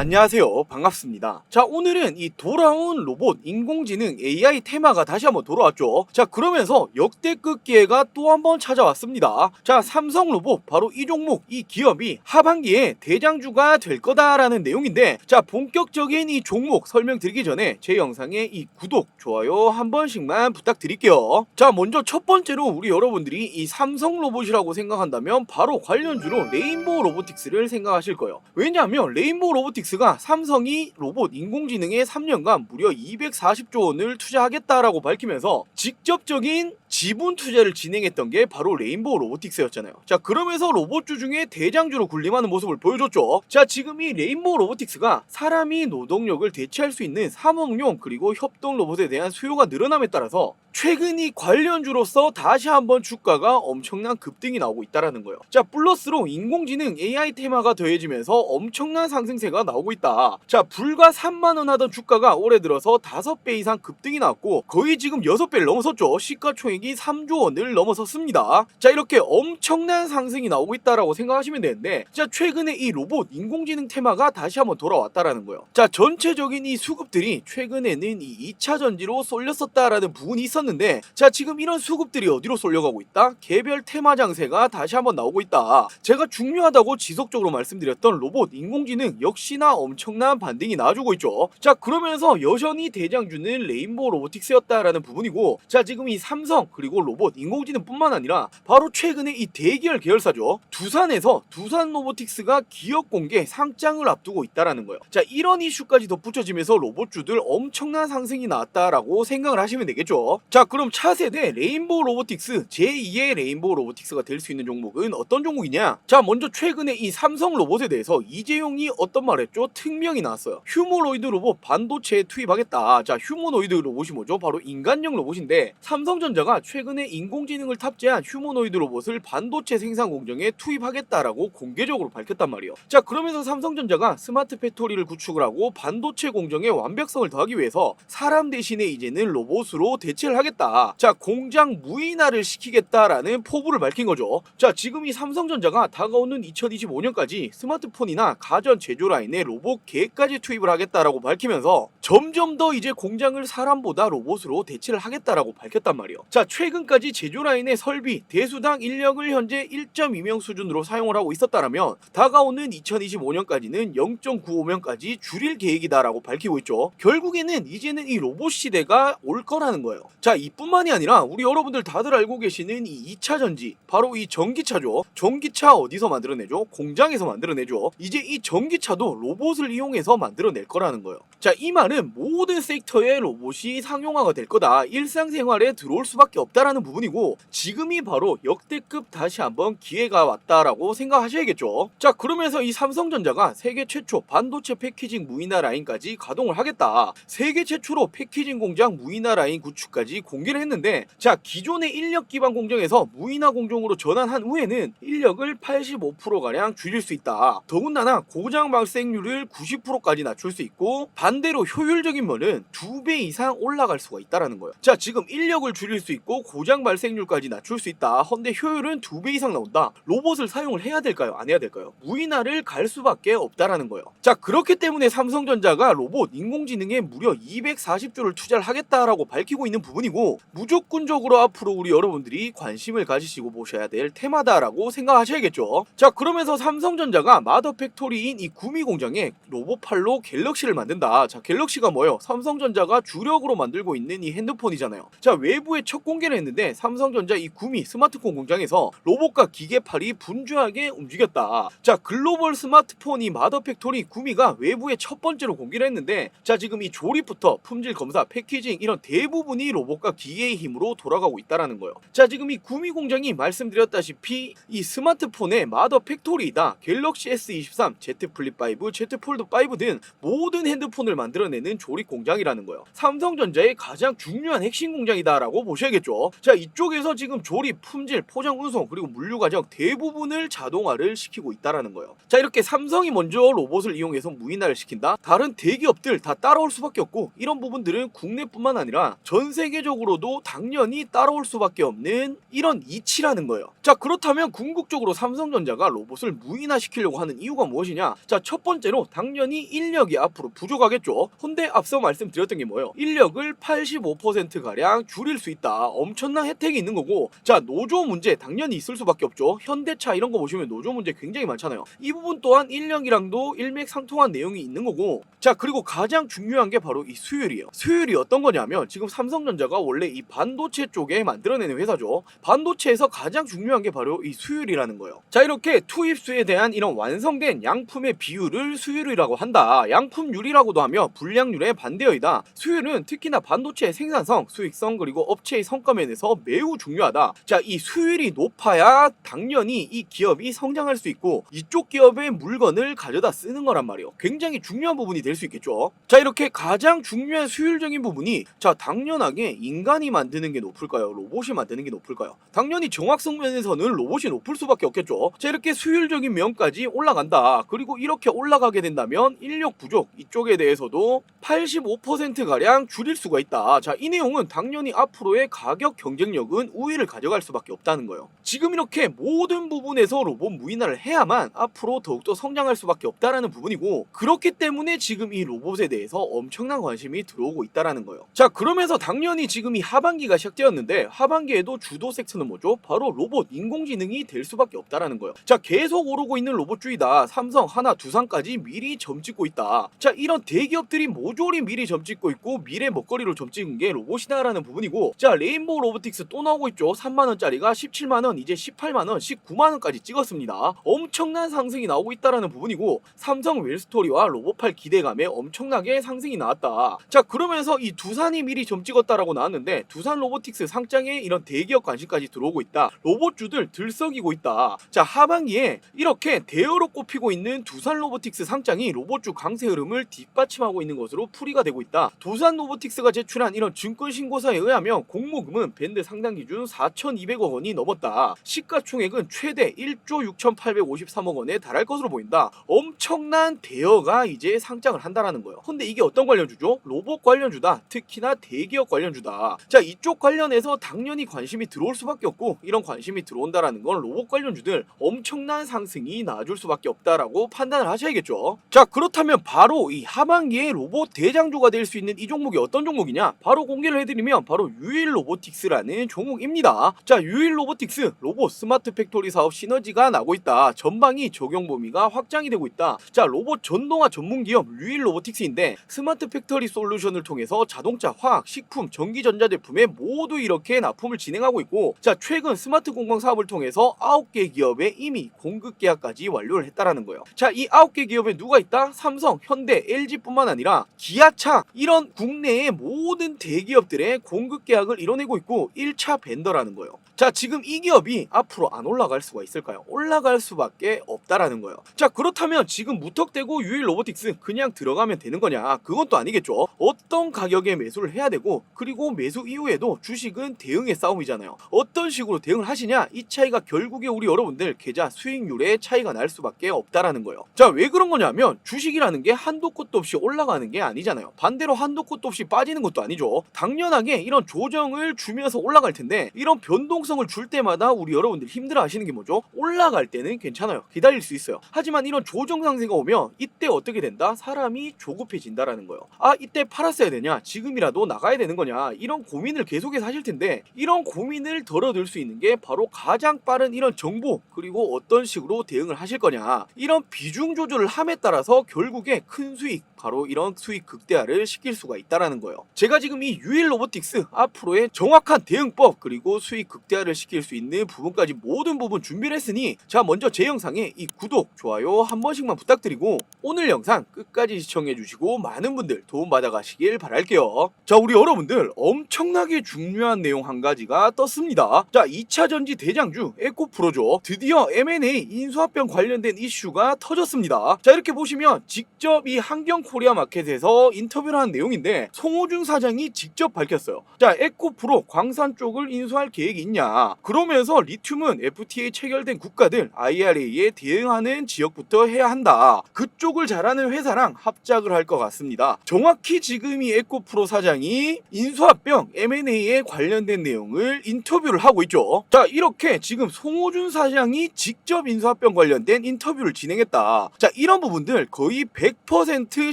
안녕하세요. 반갑습니다. 자, 오늘은 이 돌아온 로봇 인공지능 AI 테마가 다시 한번 돌아왔죠. 자, 그러면서 역대급 기회가 또 한번 찾아왔습니다. 자, 삼성 로봇 바로 이 종목, 이 기업이 하반기에 대장주가 될 거다라는 내용인데 자, 본격적인 이 종목 설명드리기 전에 제 영상에 이 구독, 좋아요 한 번씩만 부탁드릴게요. 자, 먼저 첫 번째로 우리 여러분들이 이 삼성 로봇이라고 생각한다면 바로 관련주로 레인보우 로보틱스를 생각하실 거예요. 왜냐하면 레인보우 로보틱스 가 삼성이 로봇 인공지능에 3년간 무려 240조 원을 투자하겠다라고 밝히면서 직접적인 지분 투자를 진행했던 게 바로 레인보우 로보틱스였잖아요. 자, 그러면서 로봇주 중에 대장주로 군림하는 모습을 보여줬죠. 자, 지금 이 레인보우 로보틱스가 사람이 노동력을 대체할 수 있는 사목용 그리고 협동 로봇에 대한 수요가 늘어남에 따라서 최근 이 관련주로서 다시 한번 주가가 엄청난 급등이 나오고 있다라는 거예요. 자, 플러스로 인공지능 AI 테마가 더해지면서 엄청난 상승세가 나오고 있다. 자, 불과 3만 원 하던 주가가 올해 들어서 5배 이상 급등이 나왔고 거의 지금 6배를 넘어섰죠. 시가총액이 3조 원을 넘어섰습니다. 자, 이렇게 엄청난 상승이 나오고 있다라고 생각하시면 되는데 자, 최근에 이 로봇 인공지능 테마가 다시 한번 돌아왔다라는 거예요. 자, 전체적인 이 수급들이 최근에는 이 2차 전지로 쏠렸었다라는 부분이 있었 는데 자, 지금 이런 수급들이 어디로 쏠려가고 있다? 개별 테마 장세가 다시 한번 나오고 있다. 제가 중요하다고 지속적으로 말씀드렸던 로봇 인공지능 역시나 엄청난 반등이 나와주고 있죠. 자, 그러면서 여전히 대장주는 레인보우 로보틱스였다라는 부분이고 자, 지금 이 삼성 그리고 로봇 인공지능뿐만 아니라 바로 최근에 이 대기업 계열사죠. 두산에서 두산 로보틱스가 기업 공개 상장을 앞두고 있다라는 거예요. 자, 이런 이슈까지 덧붙여지면서 로봇주들 엄청난 상승이 나왔다라고 생각을 하시면 되겠죠. 자, 그럼 차세대 레인보우 로보틱스 제2의 레인보우 로보틱스가 될 수 있는 종목은 어떤 종목이냐? 자, 먼저 최근에 이 삼성 로봇에 대해서 이재용이 어떤 말 했죠? 특명이 나왔어요. 휴머노이드 로봇 반도체에 투입하겠다. 자, 휴머노이드 로봇이 뭐죠? 바로 인간형 로봇인데 삼성전자가 최근에 인공지능을 탑재한 휴머노이드 로봇을 반도체 생산 공정에 투입하겠다라고 공개적으로 밝혔단 말이에요. 자, 그러면서 삼성전자가 스마트 팩토리를 구축을 하고 반도체 공정의 완벽성을 더하기 위해서 사람 대신에 이제는 로봇으로 대체를 하겠다. 자, 공장 무인화를 시키겠다라는 포부를 밝힌 거죠. 자, 지금 이 삼성전자가 다가오는 2025년까지 스마트폰이나 가전 제조 라인에 로봇 계획까지 투입을 하겠다라고 밝히면서 점점 더 이제 공장을 사람보다 로봇으로 대체를 하겠다라고 밝혔단 말이에요. 자, 최근까지 제조 라인의 설비, 대수당 인력을 현재 1.2명 수준으로 사용을 하고 있었다라면 다가오는 2025년까지는 0.95명까지 줄일 계획이다라고 밝히고 있죠. 결국에는 이제는 이 로봇 시대가 올 거라는 거예요. 자, 이뿐만이 아니라 우리 여러분들 다들 알고 계시는 이 2차 전지, 바로 이 전기차죠. 전기차 어디서 만들어내죠? 공장에서 만들어내죠. 이제 이 전기차도 로봇을 이용해서 만들어낼 거라는 거예요. 자, 이 말은 모든 섹터의 로봇이 상용화가 될 거다. 일상생활에 들어올 수밖에 없다라는 부분이고 지금이 바로 역대급 다시 한번 기회가 왔다라고 생각하셔야겠죠. 자, 그러면서 이 삼성전자가 세계 최초 반도체 패키징 무인화 라인까지 가동을 하겠다. 세계 최초로 패키징 공장 무인화 라인 구축까지 공개를 했는데 자, 기존의 인력 기반 공정에서 무인화 공정으로 전환한 후에는 인력을 85%가량 줄일 수 있다. 더군다나 고장 발생률을 90%까지 낮출 수 있고 반대로 효율적인 면은 2배 이상 올라갈 수가 있다라는 거예요. 자, 지금 인력을 줄일 수 있고 고장 발생률까지 낮출 수 있다. 헌데 효율은 2배 이상 나온다. 로봇을 사용을 해야 될까요? 안 해야 될까요? 무인화를 갈 수밖에 없다라는 거예요. 자, 그렇기 때문에 삼성전자가 로봇 인공지능에 무려 240조를 투자를 하겠다라고 밝히고 있는 부분이 고 무조건적으로 앞으로 우리 여러분들이 관심을 가지시고 보셔야 될 테마다라고 생각하셔야겠죠. 자, 그러면서 삼성전자가 마더 팩토리인 이 구미 공장에 로봇팔로 갤럭시를 만든다. 자, 갤럭시가 뭐예요? 삼성전자가 주력으로 만들고 있는 이 핸드폰이잖아요. 자, 외부에 첫 공개를 했는데 삼성전자 이 구미 스마트폰 공장에서 로봇과 기계팔이 분주하게 움직였다. 자, 글로벌 스마트폰 이 마더 팩토리 구미가 외부에 첫 번째로 공개를 했는데 자, 지금 이 조립부터 품질 검사, 패키징 이런 대부분이 로봇 과 기계의 힘으로 돌아가고 있다라는 거예요. 자, 지금 이 구미 공장이 말씀드렸다시피 이 스마트폰의 마더 팩토리이다. 갤럭시 S23, Z 플립 5, Z 폴드 5 등 모든 핸드폰을 만들어내는 조립 공장이라는 거예요. 삼성전자의 가장 중요한 핵심 공장이다라고 보셔야겠죠. 자, 이쪽에서 지금 조립, 품질, 포장, 운송 그리고 물류 과정 대부분을 자동화를 시키고 있다라는 거예요. 자, 이렇게 삼성이 먼저 로봇을 이용해서 무인화를 시킨다. 다른 대기업들 다 따라올 수밖에 없고 이런 부분들은 국내뿐만 아니라 전 세계적으로 경제적으로도 당연히 따라올 수밖에 없는 이런 이치라는 거예요. 자 그렇다면 궁극적으로 삼성전자가 로봇을 무인화시키려고 하는 이유가 무엇이냐? 자 첫 번째로 당연히 인력이 앞으로 부족하겠죠. 근데 앞서 말씀드렸던 게 뭐예요? 인력을 85% 가량 줄일 수 있다. 엄청난 혜택이 있는 거고 자 노조 문제 당연히 있을 수밖에 없죠. 현대차 이런 거 보시면 노조 문제 굉장히 많잖아요. 이 부분 또한 인력이랑도 일맥상통한 내용이 있는 거고 자 그리고 가장 중요한 게 바로 이 수율이에요. 수율이 어떤 거냐면 지금 삼성전자가 원래 이 반도체 쪽에 만들어내는 회사죠. 반도체에서 가장 중요한 게 바로 이 수율이라는 거예요. 자 이렇게 투입수에 대한 이런 완성된 양품의 비율을 수율이라고 한다. 양품률이라고도 하며 불량률의 반대어이다. 수율은 특히나 반도체의 생산성, 수익성 그리고 업체의 성과 면에서 매우 중요하다. 자 이 수율이 높아야 당연히 이 기업이 성장할 수 있고 이쪽 기업의 물건을 가져다 쓰는 거란 말이에요. 굉장히 중요한 부분이 될수 있겠죠. 자 이렇게 가장 중요한 수율적인 부분이 자 당연하게 인간이 만드는 게 높을까요? 로봇이 만드는 게 높을까요? 당연히 정확성 면에서는 로봇이 높을 수밖에 없겠죠. 자 이렇게 수율적인 면까지 올라간다. 그리고 이렇게 올라가게 된다면 인력 부족 이쪽에 대해서도 85% 가량 줄일 수가 있다. 자 이 내용은 당연히 앞으로의 가격 경쟁력은 우위를 가져갈 수밖에 없다는 거예요. 지금 이렇게 모든 부분에서 로봇 무인화를 해야만 앞으로 더욱더 성장할 수밖에 없다라는 부분이고 그렇기 때문에 지금 이 로봇에 대해서 엄청난 관심이 들어오고 있다라는 거예요. 자 그러면서 당연히 지금 이 하반기가 시작되었는데 하반기에도 주도 섹터는 뭐죠? 바로 로봇 인공지능이 될 수밖에 없다라는 거예요. 자 계속 오르고 있는 로봇주의다. 삼성, 하나, 두산까지 미리 점찍고 있다. 자 이런 대기업들이 모조리 미리 점찍고 있고 미래 먹거리로 점찍은 게 로봇이다라는 부분이고 자 레인보우 로보틱스 또 나오고 있죠. 3만 원짜리가 17만 원, 이제 18만 원, 19만 원까지 찍었습니다. 엄청난 상승이 나오고 있다라는 부분이고 삼성 웰스토리와 로봇팔 기대감 에 엄청나게 상승이 나왔다. 자 그러면서 이 두산이 미리 점 찍었다라고 나왔는데 두산 로보틱스 상장에 이런 대기업 관심까지 들어오고 있다. 로봇주들 들썩이고 있다. 자 하반기에 이렇게 대어로 꼽히고 있는 두산 로보틱스 상장이 로봇주 강세 흐름을 뒷받침하고 있는 것으로 풀이가 되고 있다. 두산 로보틱스가 제출한 이런 증권 신고서에 의하면 공모금은 밴드 상당 기준 4,200억 원이 넘었다. 시가총액은 최대 1조 6,853억 원에 달할 것으로 보인다. 엄청난 대여가 이제 상장을 한다라는 거예요. 근데 이게 어떤 관련주죠? 로봇 관련주다. 특히나 대기업 관련주다. 자, 이쪽 관련해서 당연히 관심이 들어올 수밖에 없고 이런 관심이 들어온다라는 건 로봇 관련주들 엄청난 상승이 나줄 수밖에 없다라고 판단을 하셔야겠죠. 자, 그렇다면 바로 이 하반기에 로봇 대장주가 될 수 있는 이 종목이 어떤 종목이냐? 바로 공개를 해드리면 바로 유일 로보틱스라는 종목입니다. 자, 유일 로보틱스 로봇 스마트 팩토리 사업 시너지가 나고 있다. 전방위 적용 범위가 확장이 되고 있다. 자, 로봇 전동화 전문 기업 유일 로보틱스인데 스마트 팩토리 솔루션을 통해서 자동차, 화학, 식품, 전기 전자 제품에 모두 이렇게 납품을 진행하고 있고 자, 최근 스마트 공방 사업을 통해서 9개 기업에 이미 공급 계약까지 완료를 했다라는 거예요. 자, 이 9개 기업에 누가 있다? 삼성, 현대, LG뿐만 아니라 기아차 이런 국내의 모든 대기업들의 공급 계약을 이뤄내고 있고 1차 벤더라는 거예요. 자, 지금 이 기업이 앞으로 안 올라갈 수가 있을까요? 올라갈 수밖에 없다라는 거예요. 자, 그렇다면 지금 무턱대고 유일 로보틱스 그냥 들어가면 되는 거냐? 그건 또 아니겠죠. 어떤 가격에 매수를 해야 되고 그리고 매수 이후에도 주식은 대응의 싸움이잖아요. 어떤 식으로 대응을 하시냐? 이 차이가 결국에 우리 여러분들 계좌 수익률에 차이가 날 수밖에 없다라는 거예요. 자, 왜 그런 거냐면 주식이라는 게 한도 끝도 없이 올라가는 게 아니잖아요. 반대로 한도 끝도 없이 빠지는 것도 아니죠. 당연하게 이런 조정을 주면서 올라갈 텐데 이런 변동성을 줄 때마다 우리 여러분들 힘들어 하시는 게 뭐죠? 올라갈 때는 괜찮아요. 기다릴 수 있어요. 하지만 이런 조정 상세가 오면 이때 어떻게 된다? 사람 이 조급해진다라는 거예요. 아, 이때 팔았어야 되냐? 지금이라도 나가야 되는 거냐? 이런 고민을 계속해서 하실 텐데 이런 고민을 덜어들 수 있는 게 바로 가장 빠른 이런 정보 그리고 어떤 식으로 대응을 하실 거냐? 이런 비중 조절을 함에 따라서 결국에 큰 수익 바로 이런 수익 극대화를 시킬 수가 있다라는 거예요. 제가 지금 이 유일 로보틱스 앞으로의 정확한 대응법 그리고 수익 극대화를 시킬 수 있는 부분까지 모든 부분 준비를 했으니 자 먼저 제 영상에 이 구독, 좋아요 한 번씩만 부탁드리고 오늘 영상 끝까지 시청해 주시고 많은 분들 도움 받아 가시길 바랄게요. 자 우리 여러분들 엄청나게 중요한 내용 한 가지가 떴습니다. 자 2차 전지 대장주 에코프로죠. 드디어 M&A 인수합병 관련된 이슈가 터졌습니다. 자 이렇게 보시면 직접 이 한경 코리아 마켓에서 인터뷰를 한 내용인데 송호준 사장이 직접 밝혔어요. 자, 에코프로 광산 쪽을 인수할 계획이 있냐? 그러면서 리튬은 FTA 체결된 국가들 IRA에 대응하는 지역부터 해야 한다. 그쪽을 잘하는 회사랑 합작을 할 것 같습니다. 정확히 지금 이 에코프로 사장이 인수합 인수합병 M&A에 관련된 내용을 인터뷰를 하고 있죠. 자 이렇게 지금 송호준 사장이 직접 인수합병 관련된 인터뷰를 진행했다. 자 이런 부분들 거의 100%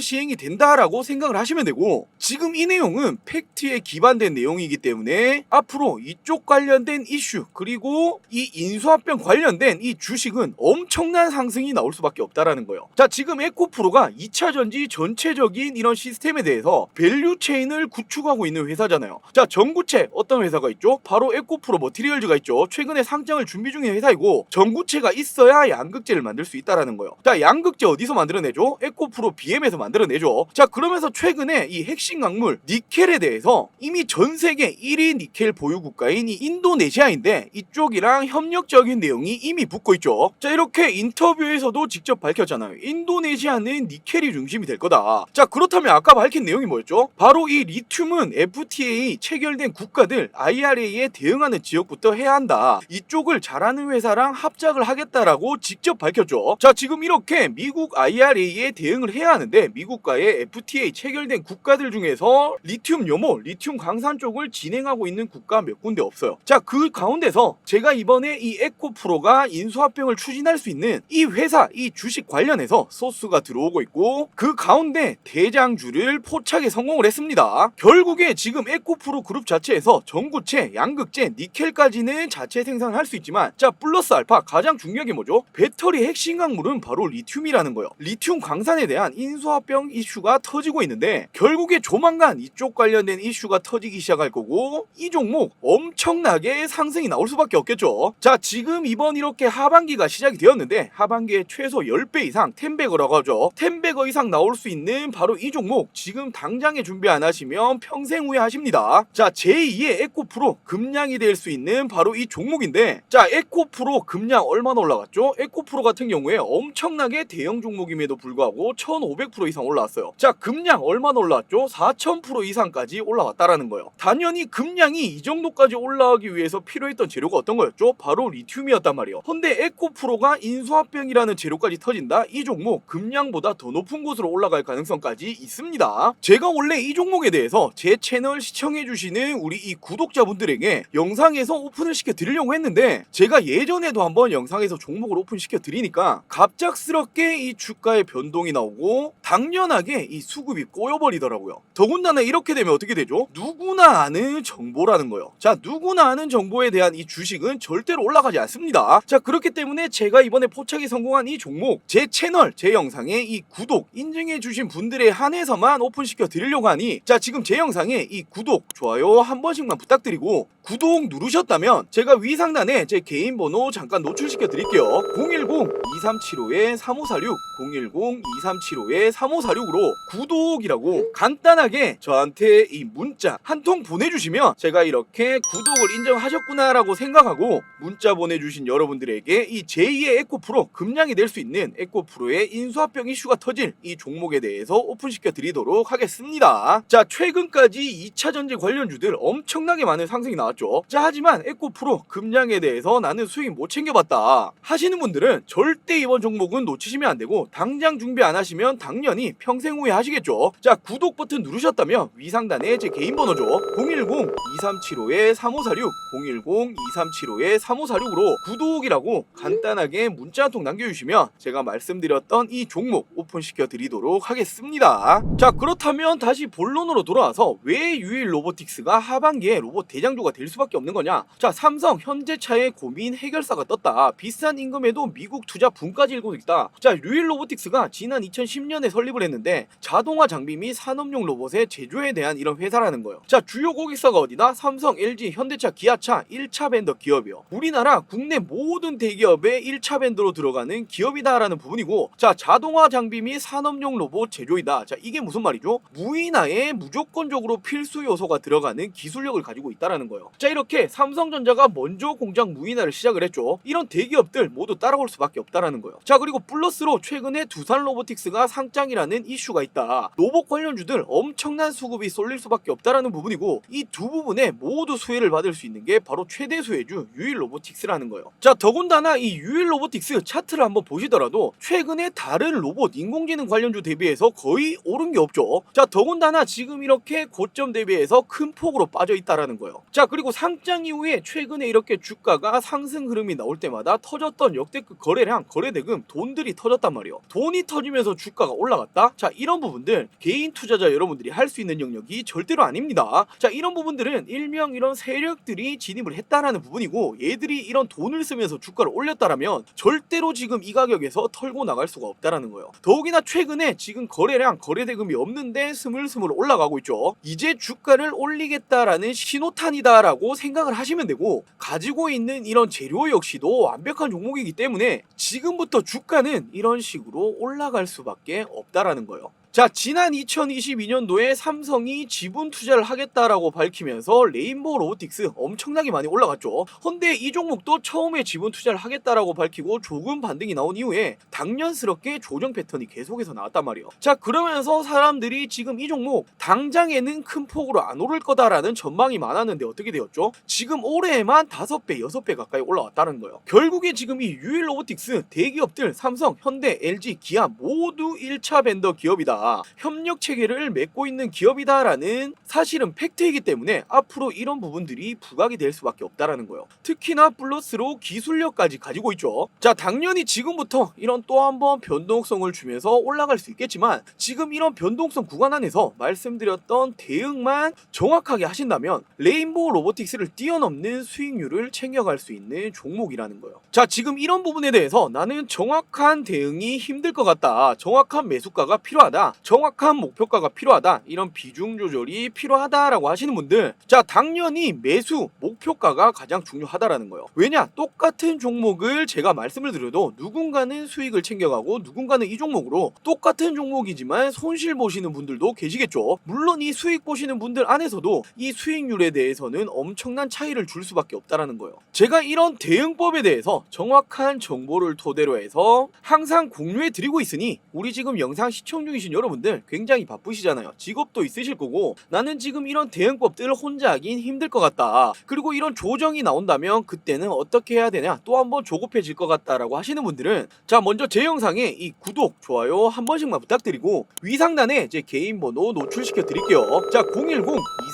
시행이 된다라고 생각을 하시면 되고 지금 이 내용은 팩트에 기반된 내용이기 때문에 앞으로 이쪽 관련된 이슈 그리고 이 인수합병 관련된 이 주식은 엄청난 상승이 나올 수밖에 없다라는 거예요. 자 지금 에코프로가 2차 전지 전체적인 이런 시스템에 대해서 밸류 체인을 구축하고 있는 회사잖아요. 자 전구체 어떤 회사가 있죠? 바로 에코프로 머티리얼즈가 있죠. 최근에 상장을 준비 중인 회사이고 전구체가 있어야 양극재를 만들 수 있다라는 거예요. 자 양극재 어디서 만들어내죠? 에코프로 BM에서 만들어내죠. 자 그러면서 최근에 이 핵심 강물 니켈에 대해서 이미 전 세계 1위 니켈 보유 국가인 이 인도네시아인데 이쪽이랑 협력적인 내용이 이미 붙고 있죠. 자 이렇게 인터뷰에서도 직접 밝혔잖아요. 인도네시아는 니켈이 중 심이 될 거다. 자 그렇다면 아까 밝힌 내용이 뭐였죠? 바로 이 리튬은 FTA 체결된 국가들 IRA에 대응하는 지역부터 해야 한다. 이쪽을 잘하는 회사랑 합작을 하겠다라고 직접 밝혔죠. 자 지금 이렇게 미국 IRA에 대응을 해야 하는데 미국과의 FTA 체결된 국가들 중에서 리튬 요모, 리튬 강산 쪽을 진행하고 있는 국가 몇 군데 없어요. 자 그 가운데서 제가 이번에 이 에코프로가 인수합병을 추진할 수 있는 이 회사, 이 주식 관련해서 소스가 들어오고 있고 그 가운데 대장주를 포착에 성공을 했습니다. 결국에 지금 에코프로 그룹 자체에서 전구체, 양극재, 니켈까지는 자체 생산할 수 있지만 자 플러스 알파 가장 중요한 게 뭐죠? 배터리 핵심 강물은 바로 리튬이라는 거예요. 리튬 광산에 대한 인수합병 이슈가 터지고 있는데 결국에 조만간 이쪽 관련된 이슈가 터지기 시작할 거고 이 종목 엄청나게 상승이 나올 수밖에 없겠죠. 자 지금 이번 이렇게 하반기가 시작이 되었는데 하반기에 최소 10배 이상 10배거라고 하죠. 10배거 이상 나올 수 있는 바로 이 종목 지금 당장에 준비 안 하시면 평생 후회 하십니다. 자 제2의 에코 프로 급량이 될 수 있는 바로 이 종목인데 자 에코 프로 급량 얼마나 올라갔죠? 에코 프로 같은 경우에 엄청나게 대형 종목임에도 불구하고 1500% 이상 올라왔어요. 자 급량 얼마나 올라왔죠? 4000% 이상까지 올라왔다라는 거예요. 당연히 급량이 이 정도까지 올라가기 위해서 필요했던 재료가 어떤 거였죠? 바로 리튬이었단 말이에요. 근데 에코 프로가 인수합병이라는 재료까지 터진다? 이 종목 급량보다 더 높은 곳 으로 올라갈 가능성까지 있습니다. 제가 원래 이 종목에 대해서 제 채널 시청해주시는 우리 이 구독자분들에게 영상에서 오픈을 시켜 드리려고 했는데 제가 예전에도 한번 영상에서 종목을 오픈시켜 드리니까 갑작스럽게 이 주가의 변동이 나오고 당연하게 이 수급이 꼬여버리더라고요. 더군다나 이렇게 되면 어떻게 되죠? 누구나 아는 정보라는 거예요. 자, 누구나 아는 정보에 대한 이 주식은 절대로 올라가지 않습니다. 자, 그렇기 때문에 제가 이번에 포착에 성공한 이 종목, 제 채널, 제 영상에 이 구독, 인증해 주신 분들에 한해서만 오픈시켜 드리려고 하니, 자, 지금 제 영상에 이 구독, 좋아요 한 번씩만 부탁드리고, 구독 누르셨다면 제가 위 상단에 제 개인 번호 잠깐 노출시켜 드릴게요. 010-2375-3546, 010-2375-3546으로 구독이라고 간단하게 저한테 이 문자 한 통 보내주시면 제가 이렇게 구독을 인정하셨구나라고 생각하고 문자 보내주신 여러분들에게 이 제2의 에코프로 금량이 될 수 있는 에코프로의 인수합병 이슈가 터질 이 종목에 대해서 오픈시켜 드리도록 하겠습니다. 자 최근까지 2차 전지 관련주들 엄청나게 많은 상승이 나왔죠. 자 하지만 에코 프로 금량에 대해서 나는 수익 못 챙겨봤다 하시는 분들은 절대 이번 종목은 놓치시면 안 되고 당장 준비 안 하시면 당연히 평생 후회 하시겠죠. 자 구독 버튼 누르셨다면 위 상단에 제 개인 번호죠. 010-2375-3546 010-2375-3546으로 구독이라고 간단하게 문자 한 통 남겨주시면 제가 말씀드렸던 이 종목 오픈시켜 드리도록 하겠습니다. 자 그렇다면 다시 본론으로 돌아와서 왜 유일 로보틱스가 하반기에 로봇 대장주가 될 수밖에 없는 거냐? 자 삼성 현대차의 고민 해결사가 떴다. 비싼 임금에도 미국 투자 붐까지 일고 있다. 자 유일 로보틱스가 지난 2010년에 설립을 했는데 자동화 장비 및 산업용 로봇의 제조에 대한 이런 회사라는 거예요. 자 주요 고객 사가 어디다? 삼성, LG, 현대차, 기아차 1차 벤더 기업이요. 우리나라 국내 모든 대기업의 1차 벤더로 들어가는 기업이다라는 부분이고 자 자동화 장비 및 산업용 로봇 제조이다. 자 이게 무슨 말이죠? 무인화에 무조건적으로 필수 요소가 들어가는 기술력을 가지고 있다라는 거예요. 자 이렇게 삼성전자가 먼저 공장 무인화를 시작을 했죠. 이런 대기업들 모두 따라올 수밖에 없다라는 거예요. 자 그리고 플러스로 최근에 두산 로보틱스가 상장이라는 이슈가 있다. 로봇 관련주들 엄청난 수급이 쏠릴 수밖에 없다라는 부분이고 이두 부분에 모두 수혜를 받을 수 있는 게 바로 최대 수혜주 유일 로보틱스라는 거예요. 자 더군다나 이 유일 로보틱스 차트를 한번 보시더라도 최근에 다른 로봇 인공지능 관련주 대비해서 거의 오른 게 없죠. 자 더군다나 지금 이렇게 고점 대비해서 큰 폭으로 빠져 있다라는 거예요. 자 그리고 상장 이후에 최근에 이렇게 주가가 상승 흐름이 나올 때마다 터졌던 역대급 거래량, 거래대금, 돈들이 터졌단 말이에요. 돈이 터지면서 주가가 올라갔다? 자 이런 부분들 개인 투자자 여러분들이 할 수 있는 영역이 절대로 아닙니다. 자 이런 부분들은 일명 이런 세력들이 진입을 했다라는 부분이고 얘들이 이런 돈을 쓰면서 주가를 올렸다라면 절대로 지금 이 가격에서 털고 나갈 수가 없다라는 거예요. 더욱이나 최근에 지금 거래량, 거래대금이 없는데 스물스물 올라가고 있죠. 이제 주가를 올리겠다라는 신호탄이다라고 생각을 하시면 되고 가지고 있는 이런 재료 역시도 완벽한 종목이기 때문에 지금부터 주가는 이런 식으로 올라갈 수밖에 없다라는 거예요. 자, 지난 2022년도에 삼성이 지분 투자를 하겠다라고 밝히면서 레인보우 로보틱스 엄청나게 많이 올라갔죠. 헌데 이 종목도 처음에 지분 투자를 하겠다라고 밝히고 조금 반등이 나온 이후에 당연스럽게 조정 패턴이 계속해서 나왔단 말이에요. 자, 그러면서 사람들이 지금 이 종목 당장에는 큰 폭으로 안 오를 거다라는 전망이 많았는데 어떻게 되었죠? 지금 올해에만 5배, 6배 가까이 올라왔다는 거예요. 결국에 지금 이 유일 로보틱스 대기업들 삼성, 현대, LG, 기아 모두 1차 벤더 기업이다. 협력 체계를 맺고 있는 기업이다라는 사실은 팩트이기 때문에 앞으로 이런 부분들이 부각이 될 수밖에 없다라는 거예요. 특히나 플러스로 기술력까지 가지고 있죠. 자, 당연히 지금부터 이런 또 한 번 변동성을 주면서 올라갈 수 있겠지만 지금 이런 변동성 구간 안에서 말씀드렸던 대응만 정확하게 하신다면 레인보우 로보틱스를 뛰어넘는 수익률을 챙겨갈 수 있는 종목이라는 거예요. 자, 지금 이런 부분에 대해서 나는 정확한 대응이 힘들 것 같다. 정확한 매수가가 필요하다. 정확한 목표가가 필요하다. 이런 비중 조절이 필요하다라고 하시는 분들, 자, 당연히 매수 목표가가 가장 중요하다라는 거예요. 왜냐? 똑같은 종목을 제가 말씀을 드려도 누군가는 수익을 챙겨가고 누군가는 이 종목으로 똑같은 종목이지만 손실 보시는 분들도 계시겠죠. 물론 이 수익 보시는 분들 안에서도 이 수익률에 대해서는 엄청난 차이를 줄 수밖에 없다라는 거예요. 제가 이런 대응법에 대해서 정확한 정보를 토대로 해서 항상 공유해 드리고 있으니 우리 지금 영상 시청 중이신 여러분들 굉장히 바쁘시잖아요. 직업도 있으실 거고 나는 지금 이런 대응법들을 혼자 하긴 힘들 것 같다. 그리고 이런 조정이 나온다면 그때는 어떻게 해야 되냐 또 한번 조급해질 것 같다라고 하시는 분들은 자 먼저 제 영상에 이 구독 좋아요 한 번씩만 부탁드리고 위 상단에 제 개인 번호 노출시켜 드릴게요. 자 010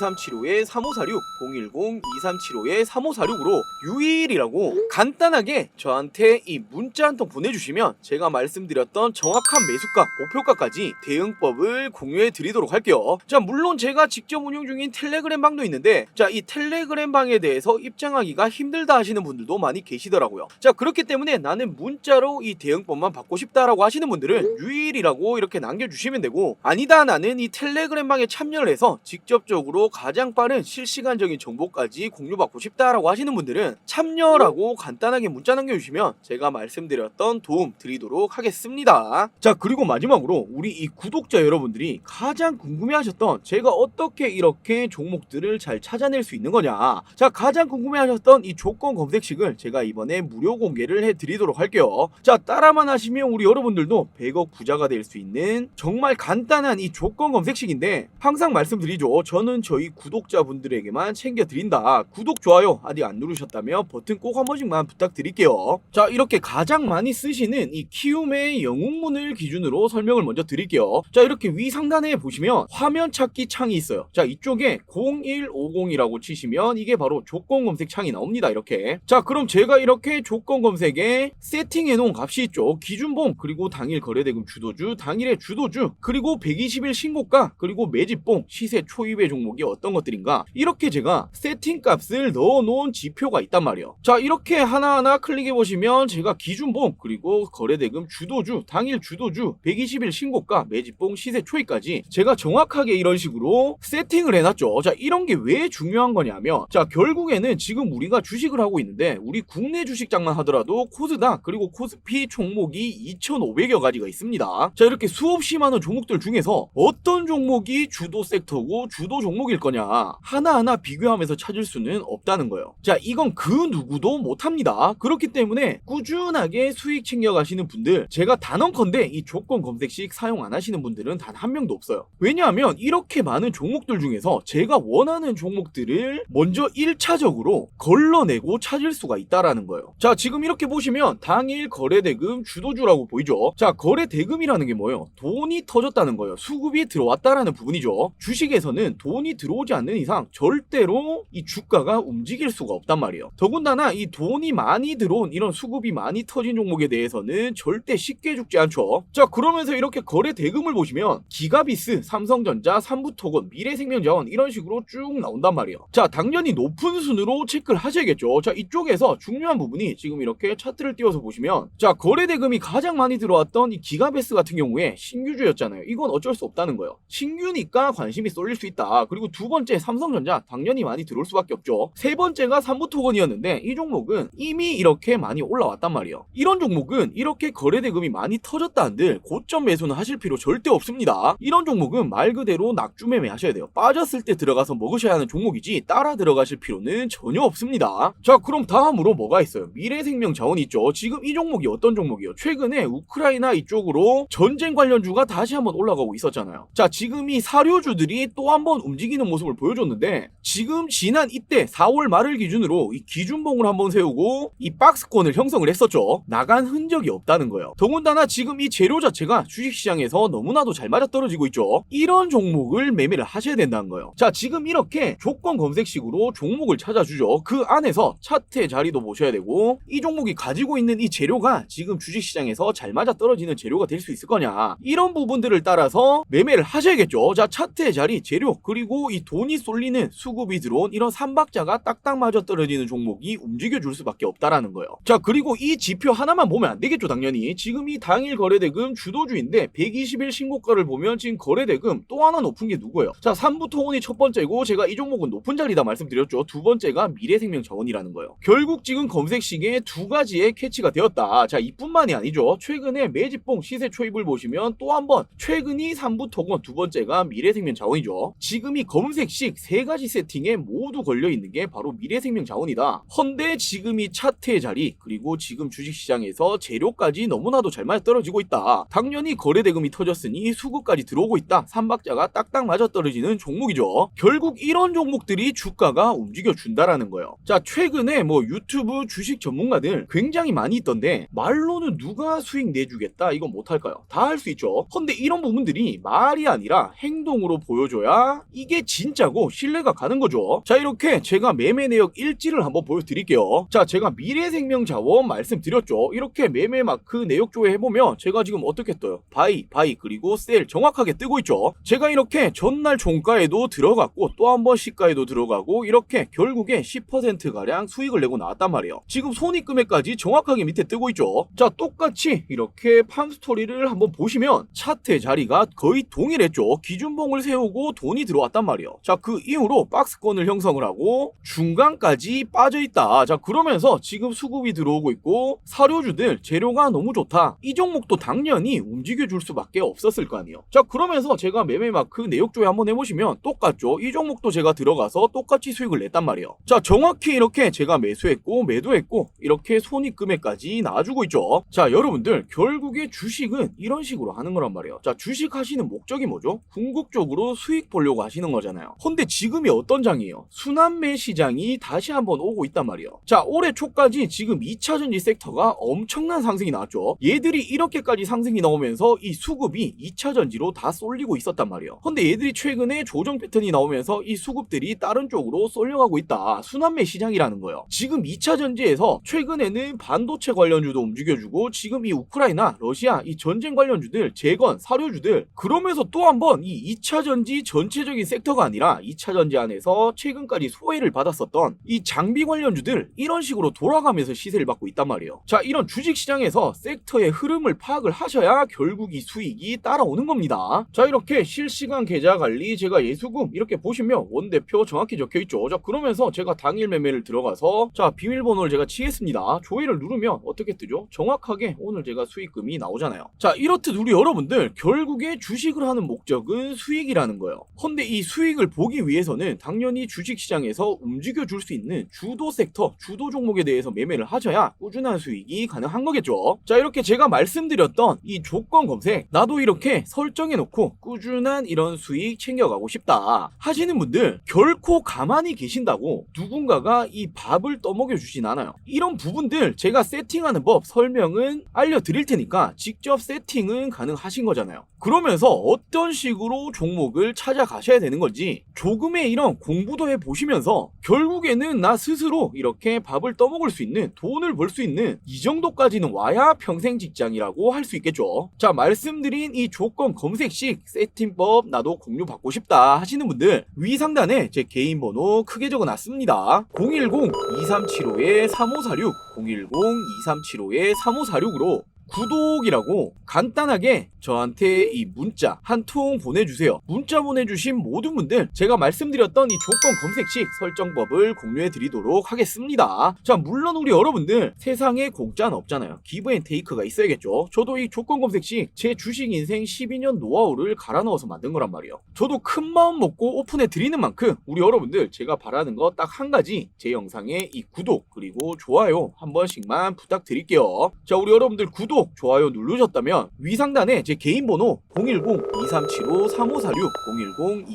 2375에 3546 010 2375에 3546으로 유일이라고 간단하게 저한테 이 문자 한 통 보내주시면 제가 말씀드렸던 정확한 매수가 목표가까지 대 응법을 공유해 드리도록 할게요. 자 물론 제가 직접 운영 중인 텔레그램 방도 있는데 자 이 텔레그램 방에 대해서 입장하기가 힘들다 하시는 분들도 많이 계시더라고요. 자 그렇기 때문에 나는 문자로 이 대응법만 받고 싶다라고 하시는 분들은 유일이라고 이렇게 남겨 주시면 되고 아니다 나는 이 텔레그램 방에 참여를 해서 직접적으로 가장 빠른 실시간적인 정보까지 공유받고 싶다라고 하시는 분들은 참여라고 간단하게 문자 남겨 주시면 제가 말씀드렸던 도움 드리도록 하겠습니다. 자 그리고 마지막으로 우리 이 구독자 여러분들이 가장 궁금해하셨던 제가 어떻게 이렇게 종목들을 잘 찾아낼 수 있는 거냐. 자 가장 궁금해하셨던 이 조건 검색식을 제가 이번에 무료 공개를 해드리도록 할게요. 자 따라만 하시면 우리 여러분들도 100억 부자가 될 수 있는 정말 간단한 이 조건 검색식인데 항상 말씀드리죠. 저는 저희 구독자분들에게만 챙겨드린다. 구독 좋아요 아직 안 누르셨다면 버튼 꼭 한 번씩만 부탁드릴게요. 자 이렇게 가장 많이 쓰시는 이 키움의 영웅문을 기준으로 설명을 먼저 드릴게요 자 이렇게 위 상단에 보시면 화면 찾기 창이 있어요. 자 이쪽에 0150이라고 치시면 이게 바로 조건 검색 창이 나옵니다 이렇게. 자 그럼 제가 이렇게 조건 검색에 세팅해 놓은 값이 있죠. 기준봉 그리고 당일 거래대금 주도주 당일의 주도주 그리고 120일 신고가 그리고 매집봉 시세 초입의 종목이 어떤 것들인가. 이렇게 제가 세팅 값을 넣어 놓은 지표가 있단 말이에요. 자 이렇게 하나하나 클릭해 보시면 제가 기준봉 그리고 거래대금 주도주 당일 주도주 120일 신고가 매집 봉 시세 초입까지 제가 정확하게 이런 식으로 세팅을 해놨죠 자 이런 게 왜 중요한 거냐면 자 결국에는 지금 우리가 주식을 하고 있는데 우리 국내 주식장만 하더라도 코스닥 그리고 코스피 종목이 2,500여 가지가 있습니다 자 이렇게 수없이 많은 종목들 중에서 어떤 종목이 주도 섹터고 주도 종목일 거냐 하나하나 비교하면서 찾을 수는 없다는 거예요. 자, 이건 그 누구도 못합니다. 그렇기 때문에 꾸준하게 수익 챙겨가시는 분들 제가 단언컨대 이 조건 검색식 사용 안 하시는 분들은 단 한 명도 없어요. 왜냐하면 이렇게 많은 종목들 중에서 제가 원하는 종목들을 먼저 1차적으로 걸러내고 찾을 수가 있다라는 거예요. 자, 지금 이렇게 보시면 당일 거래대금 주도주라고 보이죠? 자, 거래대금이라는 게 뭐예요? 돈이 터졌다는 거예요. 수급이 들어왔다라는 부분이죠. 주식에서는 돈이 들어오지 않는 이상 절대로 이 주가가 움직일 수가 없단 말이에요. 더군다나 이 돈이 많이 들어온 이런 수급이 많이 터진 종목에 대해서는 절대 쉽게 죽지 않죠. 자, 그러면서 이렇게 거래 대금 을 보시면 기가비스, 삼성전자, 삼부토건, 미래생명자원 이런 식으로 쭉 나온단 말이에요. 자, 당연히 높은 순으로 체크를 하셔야겠죠. 자, 이쪽에서 중요한 부분이 지금 이렇게 차트를 띄워서 보시면 자, 거래 대금이 가장 많이 들어왔던 이 기가베스 같은 경우에 신규주였잖아요. 이건 어쩔 수 없다는 거예요. 신규니까 관심이 쏠릴 수 있다. 그리고 두 번째 삼성전자 당연히 많이 들어올 수밖에 없죠. 세 번째가 삼부토건이었는데 이 종목은 이미 이렇게 많이 올라왔단 말이에요. 이런 종목은 이렇게 거래 대금이 많이 터졌다 한들 고점 매수는 하실 필요 절대 없습니다. 이런 종목은 말 그대로 낙주 매매 하셔야 돼요. 빠졌을 때 들어가서 먹으셔야 하는 종목이지 따라 들어가실 필요는 전혀 없습니다. 자, 그럼 다음으로 뭐가 있어요? 미래생명 자원이 있죠. 지금 이 종목이 어떤 종목이에요? 최근에 우크라이나 이쪽으로 전쟁 관련주가 다시 한번 올라가고 있었잖아요. 자, 지금 이 사료주들이 또 한번 움직이는 모습을 보여줬는데 지금 지난 이때 4월 말을 기준으로 이 기준봉을 한번 세우고 이 박스권을 형성을 했었죠. 나간 흔적이 없다는 거예요. 더군다나 지금 이 재료 자체가 주식시장에서 너무 나도 잘 맞아떨어지고 있죠. 이런 종목을 매매를 하셔야 된다는 거예요. 자, 지금 이렇게 조건 검색식으로 종목을 찾아주죠. 그 안에서 차트의 자리도 보셔야 되고 이 종목이 가지고 있는 이 재료가 지금 주식시장에서 잘 맞아떨어지는 재료가 될 수 있을 거냐 이런 부분들을 따라서 매매를 하셔야겠죠. 자, 차트의 자리, 재료 그리고 이 돈이 쏠리는 수급이 들어온 이런 삼박자가 딱딱 맞아떨어지는 종목이 움직여줄 수밖에 없다라는 거예요. 자, 그리고 이 지표 하나만 보면 안 되겠죠, 당연히. 지금 이 당일 거래대금 주도주인데 120일 신고가를 보면 지금 거래대금 또 하나 높은 게 누구예요? 자, 삼부통운이 첫 번째고 제가 이 종목은 높은 자리다 말씀드렸죠. 두 번째가 미래생명 자원이라는 거예요. 결국 지금 검색식에 두 가지의 캐치가 되었다. 자, 이뿐만이 아니죠. 최근에 매집봉 시세 초입을 보시면 또 한 번 최근이 삼부통운 두 번째가 미래생명 자원이죠. 지금 이 검색식 세 가지 세팅에 모두 걸려 있는 게 바로 미래생명 자원이다. 헌데 지금 이 차트의 자리 그리고 지금 주식시장에서 재료까지 너무나도 잘 맞아 떨어지고 있다. 당연히 거래대금이 터 졌으니 수급까지 들어오고 있다. 삼박자가 딱딱 맞아 떨어지는 종목이죠. 결국 이런 종목들이 주가가 움직여 준다라는 거예요. 자 최근에 뭐 유튜브 주식 전문가들 굉장히 많이 있던데 말로는 누가 수익 내주겠다 이건 못할까요? 다 할 수 있죠. 헌데 이런 부분들이 말이 아니라 행동으로 보여줘야 이게 진짜고 신뢰가 가는 거죠. 자 이렇게 제가 매매 내역 일지를 한번 보여드릴게요. 자 제가 미래생명 자원 말씀드렸죠. 이렇게 매매 마크 내역 조회 해보면 제가 지금 어떻게 떠요? 바이, 바이 그리고 셀 정확하게 뜨고 있죠. 제가 이렇게 전날 종가에도 들어갔고 또 한 번 시가에도 들어가고 이렇게 결국에 10% 가량 수익을 내고 나왔단 말이에요. 지금 손익금액까지 정확하게 밑에 뜨고 있죠. 자 똑같이 이렇게 팜 스토리를 한번 보시면 차트의 자리가 거의 동일했죠. 기준봉을 세우고 돈이 들어왔단 말이에요. 자 그 이후로 박스권을 형성을 하고 중간까지 빠져 있다. 자 그러면서 지금 수급이 들어오고 있고 사료주들 재료가 너무 좋다. 이 종목도 당연히 움직여 줄 수밖에 없 었을 거 아니에요. 자 그러면서 제가 매매 마크 내역 조회 한번 해보시면 똑같죠. 이 종목도 제가 들어가서 똑같이 수익을 냈단 말이에요. 자 정확히 이렇게 제가 매수했고 매도했고 이렇게 손익금액까지 나와주고 있죠. 자 여러분들 결국에 주식은 이런 식으로 하는 거란 말이에요. 자 주식 하시는 목적이 뭐죠? 궁극적으로 수익 보려고 하시는 거잖아요. 근데 지금이 어떤 장이에요? 순환매 시장이 다시 한번 오고 있단 말이에요. 자 올해 초까지 지금 2차 전지 섹터가 엄청난 상승이 나왔죠. 얘들이 이렇게까지 상승이 나오면서 이 수급이 2차 전지로 다 쏠리고 있었단 말이에요. 근데 얘들이 최근에 조정 패턴이 나오면서 이 수급들이 다른 쪽으로 쏠려가고 있다. 순환매 시장이라는 거예요. 지금 2차 전지에서 최근에는 반도체 관련주도 움직여주고 지금 이 우크라이나, 러시아 이 전쟁 관련주들, 재건, 사료주들 그러면서 또 한번 이 2차 전지 전체적인 섹터가 아니라 2차 전지 안에서 최근까지 소외를 받았었던 이 장비 관련주들 이런 식으로 돌아가면서 시세를 받고 있단 말이에요. 자, 이런 주식 시장에서 섹터의 흐름을 파악을 하셔야 결국 이 수익이 따라오는 겁니다. 자, 이렇게 실시간 계좌 관리 제가 예수금 이렇게 보시면 원대표 정확히 적혀 있죠. 자, 그러면서 제가 당일 매매를 들어가서 자, 비밀번호를 제가 치겠습니다. 조회를 누르면 어떻게 뜨죠? 정확하게 오늘 제가 수익금이 나오잖아요. 자, 이렇듯 우리 여러분들 결국에 주식을 하는 목적은 수익이라는 거예요. 근데 이 수익 수익을 보기 위해서는 당연히 주식시장에서 움직여 줄 수 있는 주도 섹터, 주도 종목에 대해서 매매를 하셔야 꾸준한 수익이 가능한 거겠죠. 자, 이렇게 제가 말씀드렸던 이 조건 검색, 나도 이렇게 설정해 놓고 꾸준한 이런 수익 챙겨가고 싶다 하시는 분들 결코 가만히 계신다고 누군가가 이 밥을 떠먹여 주진 않아요. 이런 부분들 제가 세팅하는 법 설명은 알려드릴 테니까 직접 세팅은 가능하신 거잖아요. 그러면서 어떤 식으로 종목을 찾아가셔야 되는 건지 조금의 이런 공부도 해 보시면서 결국에는 나 스스로 이렇게 밥을 떠먹을 수 있는 돈을 벌 수 있는 이 정도까지는 와야 평생 직장이라고 할 수 있겠죠. 자, 말씀드린 이 조건 검색식 세팅법 나도 공유 받고 싶다 하시는 분들 위 상단에 제 개인 번호 크게 적어 놨습니다. 010-2375-3546 010-2375-3546으로 구독이라고 간단하게 저한테 이 문자 한 통 보내주세요. 문자 보내주신 모든 분들 제가 말씀드렸던 이 조건 검색식 설정법을 공유해 드리도록 하겠습니다. 자, 물론 우리 여러분들 세상에 공짜는 없잖아요. 기브앤테이크가 있어야겠죠. 저도 이 조건 검색식 제 주식 인생 12년 노하우를 갈아 넣어서 만든 거란 말이에요. 저도 큰 마음 먹고 오픈해 드리는 만큼 우리 여러분들 제가 바라는 거 딱 한 가지 제 영상에 이 구독 그리고 좋아요 한 번씩만 부탁드릴게요. 자, 우리 여러분들 구독, 좋아요 누르셨다면 위 상단에 제 개인 번호 010-2375-3546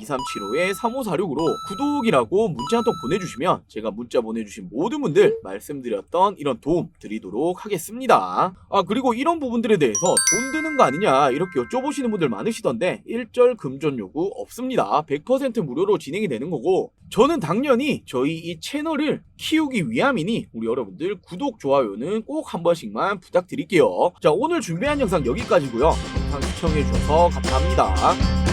010-2375-3546으로 구독이라고 문자 한 통 보내주시면 제가 문자 보내주신 모든 분들 말씀드렸던 이런 도움 드리도록 하겠습니다. 아 그리고 이런 부분들에 대해서 돈 드는 거 아니냐 이렇게 여쭤보시는 분들 많으시던데 일절 금전 요구 없습니다. 100% 무료로 진행이 되는 거고 저는 당연히 저희 이 채널을 키우기 위함이니 우리 여러분들 구독, 좋아요는 꼭 한 번씩만 부탁드릴게요. 자 오늘 준비한 영상 여기까지고요. 영상 시청해주셔서 감사합니다.